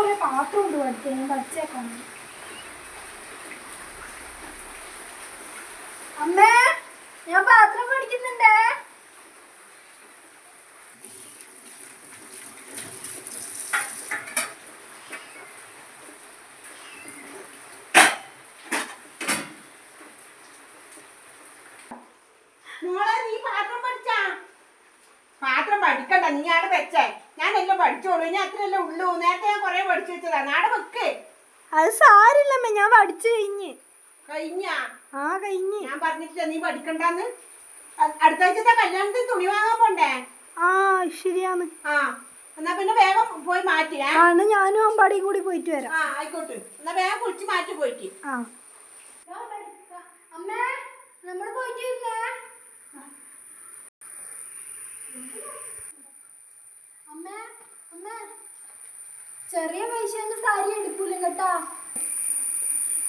കുറെ പാത്രം ഉണ്ട് പഠിച്ചത് ഞാൻ പഠിച്ചേക്കാം അമ്മേ ഞാൻ പാത്രം പഠിക്കുന്നുണ്ടേ നീ പാത്രം പഠിച്ചാ പാത്രം പഠിക്കണ്ട നീ ആടെ വെച്ചേ. ഞാനെല്ലാം പഠിച്ചോളൂ. ഇനി അത്രയല്ലേ ഉള്ളൂ. നേരത്തെ ഞാൻ കൊറേ പഠിച്ചു വെച്ചതാ നാടെ വെക്ക്. അത് സാരില്ലമ്മേ ഞാൻ പഠിച്ചു കഴിഞ്ഞ്. കഴിഞ്ഞാ? ആ കഴിഞ്ഞ്. ഞാൻ പറഞ്ഞിട്ടില്ല നീ പഠിക്കണ്ടെന്ന്. അടുത്ത ആഴ്ചത്തെ കല്യാണത്തിന് തുണി വാങ്ങാൻ പോണ്ടേ? ആ ശരിയാണ്. ആ എന്നാ പിന്നെ വേഗം പോയി മാറ്റിയേ ആണ് ഞാനും അമ്പാടിയും കൂടി പോയിട്ട് വരാം. ആ ആയിക്കോട്ടെ. എന്നാ വേഗം കുളിച്ച് മാറ്റി പോയിട്ട്. ആ. അമ്മേ നമ്മൾ പോയിട്ട് വരുന്നേ അമ്മേ അമ്മേ ചെറിയ പൈസ സാരി എടുക്കൂല കേട്ടാ?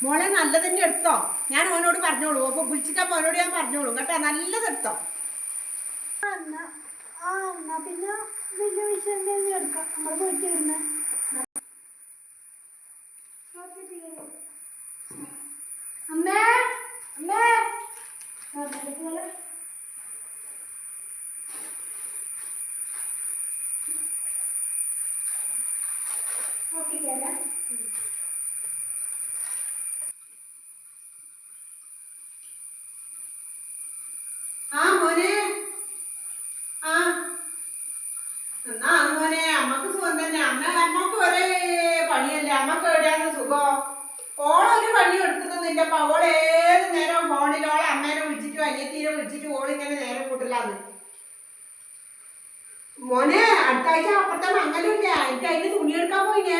മോളെ നല്ലതന്നെ എടുത്തോ? ഞാൻ ഓനോട് പറഞ്ഞോളൂ. അപ്പൊ വിളിച്ചിട്ട് മോനോട് ഞാൻ പറഞ്ഞോളൂ. കേട്ടോ? നല്ലത് എടുത്തോ? ആ എന്നാ പിന്നെ വലിയ പൈസ എടുക്കാം. നമ്മൾ പോയിട്ട് വരുന്നേ അമ്മേ അമ്മേ ഓക്കെ കേരാ ആ മോനെ. ആ. എന്നാണ് മോനെ? അമ്മയ്ക്ക് സുഖം തന്നെ. അമ്മ അമ്മയ്ക്ക് ഒരേ പണിയല്ലേ? അമ്മയ്ക്ക് പണി എടുക്കുന്നില്ല അപ്പൊ ഓൾ ഏത് നേരം ഫോണിൽ ഓളെ അമ്മേനെ വിളിച്ചിട്ടും അനിയത്തീനെ വിളിച്ചിട്ടും ഓളിങ്ങനെ നേരം കൂട്ടില്ലാന്ന് മോനെ അടുത്ത ആഴ്ച അപ്പുറത്തെ മംഗലില്ല എനിക്ക് അതിന് തുണി എടുക്കാൻ പോയിനെ.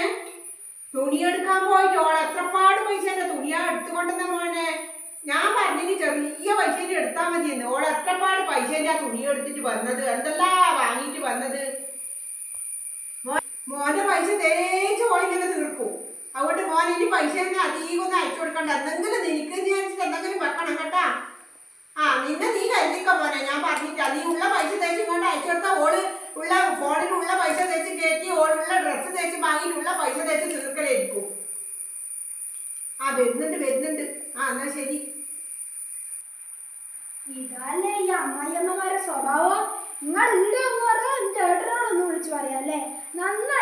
തുണി എടുക്കാൻ പോയിട്ട് ഓൾ എത്രപ്പാട് പൈസ തുണിയാ എടുത്തുകൊണ്ടെന്ന മോനെ. ഞാൻ പറഞ്ഞെങ്കിൽ ചെറിയ പൈസ എടുത്താൽ മതിയെന്ന്. ഓൾ എത്രപ്പാട് പൈസ ആ തുണി എടുത്തിട്ട് വന്നത്? എന്തെല്ലാം വാങ്ങിയിട്ട് വന്നത്? മോന്റെ പൈസ തേച്ച് ഓളിങ്ങനെ തീർക്കും. അതുകൊണ്ട് മോൻ ഇനി പൈസ തന്നെ അധികം ഒന്നും അയച്ചു കൊടുക്കണ്ട. എന്തെങ്കിലും നിനക്ക് എന്തെങ്കിലും വെക്കണം കേട്ടാ. ആ നീ കരുതിക്കോ മോനെ ഞാൻ പറഞ്ഞിട്ടാ നീ ഉള്ള പൈസ തേച്ച് ഇങ്ങോട്ട് അയച്ചു കൊടുത്താൽ ഓൾ ഉള്ള ഫോണിലുള്ള പൈസ തേച്ച് കയറ്റി ഓളുള്ള ഡ്രസ്സ് തേച്ച് വാങ്ങിയിട്ടുള്ള പൈസ തേച്ച് തീർക്കലായിരിക്കും. ആ വരുന്നുണ്ട് വരുന്നുണ്ട്. ആ എന്നാ ശരി. ഇതല്ലേ ഈ അമ്മായിയമ്മമാരെ സ്വഭാവം? നിങ്ങൾ ഇവിടെ ഒന്ന് പറഞ്ഞാൽ എന്റെ വിളിച്ചു വിളിച്ചു പറയാല്ലേ? നന്നായി